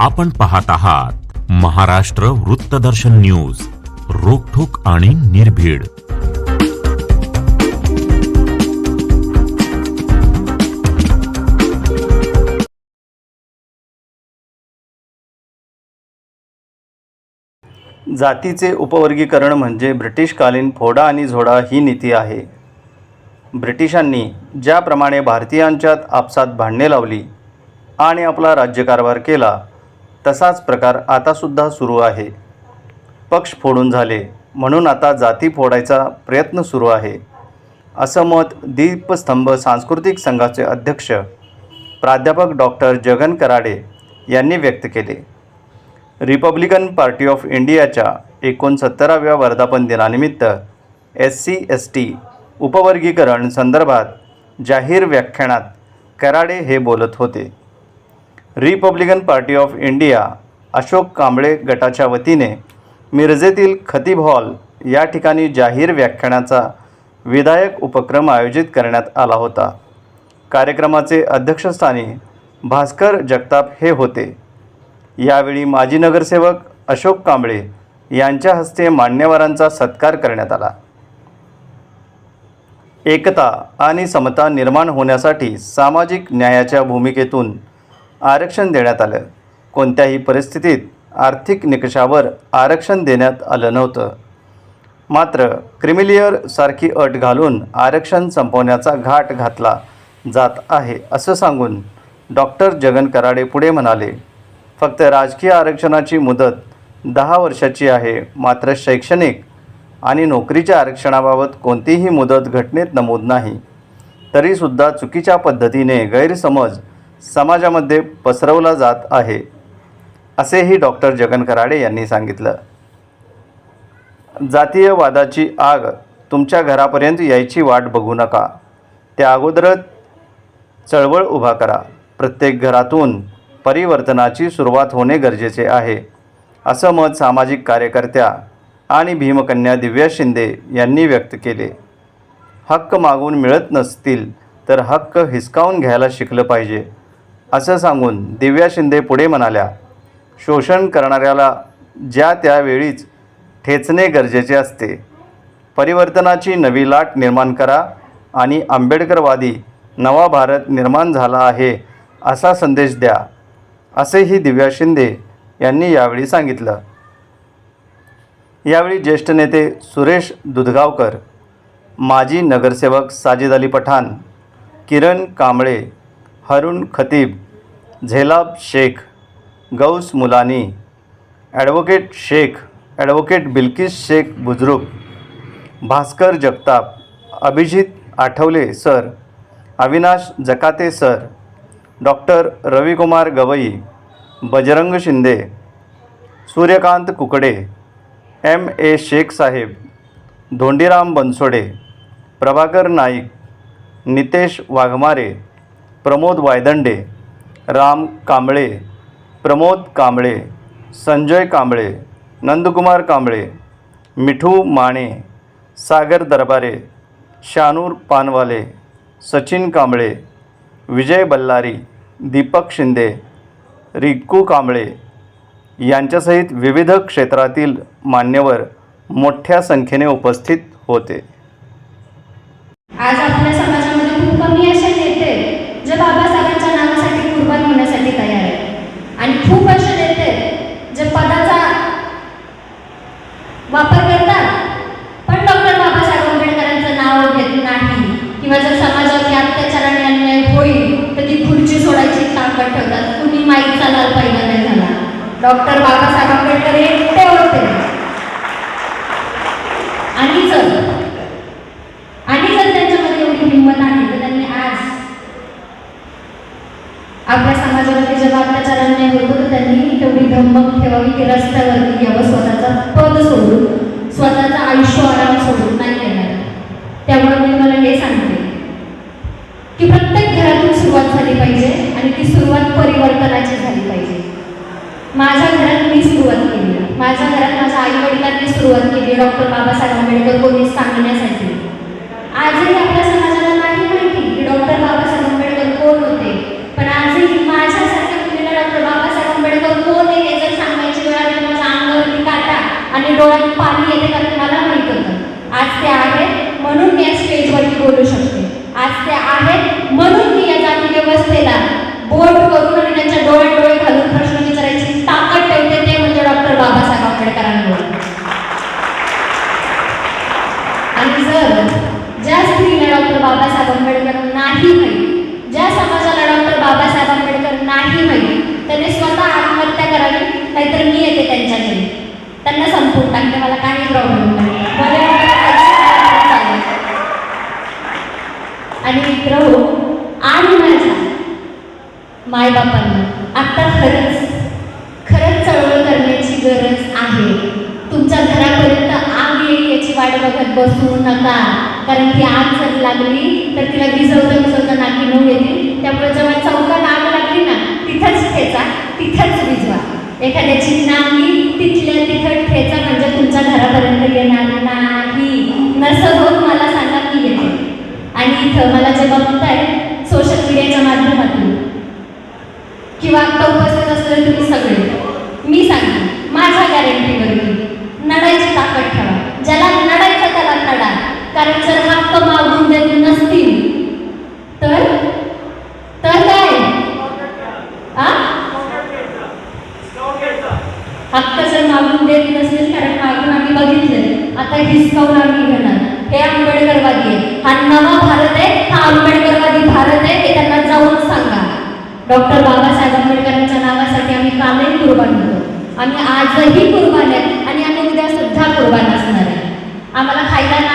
आपण पाहत आहात महाराष्ट्र वृत्तदर्शन न्यूज रोखोक आणि निर्भीड. जातीचे उपवर्गीकरण म्हणजे ब्रिटिशकालीन फोडा आणि झोडा ही नीती आहे. ब्रिटिशांनी ज्याप्रमाणे भारतीयांच्यात आपसात भांडणे लावली आणि आपला राज्यकारभार केला तसाच प्रकार आतासुद्धा सुरू आहे. पक्ष फोडून झाले म्हणून आता जाती फोडायचा प्रयत्न सुरू आहे. असं मत दीपस्तंभ सांस्कृतिक संघाचे अध्यक्ष प्राध्यापक डॉक्टर जगन कराडे यांनी व्यक्त केले. रिपब्लिकन पार्टी ऑफ इंडियाच्या एकोणसत्तराव्या वर्धापन दिनानिमित्त एस सी एस टी उपवर्गीकरण संदर्भात जाहीर व्याख्यानात कराडे हे बोलत होते. Republican party of India Ashok Kamble गटाच्या वतीने मिरजेतील खतीब हॉल या ठिकाणी जाहीर व्याख्यानाचा विधायक उपक्रम आयोजित करण्यात आला होता. कार्यक्रमाचे अध्यक्षस्थानी भास्कर जगताप हे होते. यावेळी माजी नगरसेवक अशोक कांबळे यांच्या हस्ते मान्यवरांचा सत्कार करण्यात आला. एकता आणि समता निर्माण होण्यासाठी सामाजिक न्यायाच्या भूमिकेतून आरक्षण देण्यात आलं. कोणत्याही परिस्थितीत आर्थिक निकषावर आरक्षण देण्यात आलं नव्हतं. मात्र क्रिमिलियर सारखी अट घालून आरक्षण संपवण्याचा घाट घातला जात आहे असं सांगून डॉक्टर जगन कराडे पुढे म्हणाले फक्त राजकीय आरक्षणाची मुदत दहा वर्षाची आहे. मात्र शैक्षणिक आणि नोकरीच्या आरक्षणाबाबत कोणतीही मुदत घटनेत नमूद नाही. तरीसुद्धा चुकीच्या पद्धतीने गैरसमज समाजामध्ये पसरवला जात आहे असेही डॉक्टर जगन कराडे यांनी सांगितलं. जातीयवादाची आग तुमच्या घरापर्यंत यायची वाट बघू नका. त्या अगोदरच चळवळ उभा करा. प्रत्येक घरातून परिवर्तनाची सुरुवात होणे गरजेचे आहे असं मत सामाजिक कार्यकर्त्या आणि भीमकन्या दिव्या शिंदे यांनी व्यक्त केले. हक्क मागून मिळत नसतील तर हक्क हिसकावून घ्यायला शिकलं पाहिजे. असं सांगून दिव्या शिंदे पुढे म्हणाल्या शोषण करणाऱ्याला ज्या त्यावेळीच ठेचणे गरजेचे असते. परिवर्तनाची नवी लाट निर्माण करा आणि आंबेडकरवादी नवा भारत निर्माण झाला आहे असा संदेश द्या असेही दिव्या शिंदे यांनी यावेळी सांगितलं. यावेळी ज्येष्ठ नेते सुरेश दुधगावकर माजी नगरसेवक Sajid Ali Pathan Kiran Kamble Harun Khatib Zelab Shaikh Gaus Mulani advocate Shaikh advocate Bilkis Shaikh Bujruk Bhaskar Jagtap Abhijit Athawale sir Avinash Jakate sir doctor Ravikumar Gawai Bajrang Shinde Suryakant Kukde M A Shaikh Saheb Dhondiram Bansode Prabhakar Naik Nitesh Waghmare Pramod Waydande Ram Kamble Pramod Kamble Sanjay Kamble Nandkumar Kamble Mithu Mane Sagar Darbare Shanur Panwale Sachin Kamble Vijay Ballari Deepak Shinde Rikku Kamble यांच्यासहित विविध क्षेत्रातील मान्यवर मोठ्या संख्येने उपस्थित होते. आज आपल्या समाजामध्ये खूप कमी असे बाबासाहेबांच्या नावासाठी कुर्बान होण्यासाठी तयार आहे. आणि खूप असे नेते जे पदाचा वापर करतात पण डॉक्टर बाबासाहेब आंबेडकरांचं नाव घेत नाही किंवा जर समाजावरती अत्याचार आणि अन्याय होईल तर ती खुर्ची सोडायची ताकद ठेवतात. कुणी माईकचा लाल पहिला नाही झाला. डॉक्टर बाबासाहेब आंबेडकर हे एकटे होते आणि जर आणि जर त्यांच्यामध्ये एवढी हिंमत आहे तर त्यांनी आज आपल्या जेव्हा त्यांनी तेवढी धमक ठेवावी की रस्त्यावरती यावं स्वतःचा पद सोडून स्वतःचं आयुष्य आराम सोडून नाही येणार. त्यामुळे मी मला हे सांगते की प्रत्येक घरातून सुरुवात झाली पाहिजे आणि ती सुरुवात परिवर्तनाची झाली पाहिजे. माझ्या घरात मी सुरुवात केली. माझ्या घरात माझ्या आई वडिलांनी सुरुवात केली. डॉक्टर बाबासाहेब आंबेडकर कोणी सांगण्यासाठी. आजही आपल्या डोळ्यात पाणी येते का तुम्हाला माहीत होतं. आज ते आहे म्हणून मी या स्टेजवरती बोलू शकते. आज ते आहे म्हणून मी या जाती व्यवस्थेला बोट करून आणि त्यांच्या डोळे डोळे घालून प्रश्न विचारायची ताकद ठेवते ते म्हणजे डॉक्टर बाबासाहेब आंबेडकरांमुळे आणि जर ज्या स्त्रीला डॉक्टर बाबासाहेब आंबेडकर नाही माहिती ज्या समाजाला डॉक्टर बाबासाहेब आंबेडकर नाही माहिती त्यांनी स्वतः आत्महत्या करावी नाहीतर मी येते त्यांच्याकडे त्यांना संपून टाकते मला काही प्रॉब्लेम नाही. आणि मित्र हो आणि माझ्या मायबापांना आता खरंच खरंच चळवळ करण्याची गरज आहे. तुमच्या घरापर्यंत आग येईल याची वाट बघत बसू नका. कारण ती आग जर लागली तर तिला भिजवता भिजवता नाकी नऊ येतील. त्यामुळे जेव्हा चौकात आग लागली ना तिथंच ठेचा तिथंच भिजवा. एखाद्याची नांगी तिथल्या तिथं ठेचा म्हणजे तुमच्या घरापर्यंत येणार नाही. नसं होत मला सांगा की येते. आणि इथं मला जे बघताय सोशल मीडियाच्या माध्यमातून किंवा आता उपस्थित असलेले तुम्ही सगळे मी सांगते माझ्या गॅरंटीवरती नडायची ताकद ठेवा. ज्याला नडायचं त्याला नडा. कारण जर हक्क मागून देत नसतील तर तर काय आ? हक्क जर मागून देत नसेल कारण मागून आम्ही बघितले आता आम्ही घेणार हे आंबेडकरवादी आहे हा नवा भारत आहे हा आंबेडकरवादी भारत आहे हे त्यांना जाऊन सांगा. डॉक्टर बाबासाहेब आंबेडकरांच्या नावासाठी आम्ही कालही कुर्बान होतो. आम्ही आजही कुर्बान आहे आणि आम्ही उद्या सुद्धा कुर्बान असणार आहे. आम्हाला खायला नाही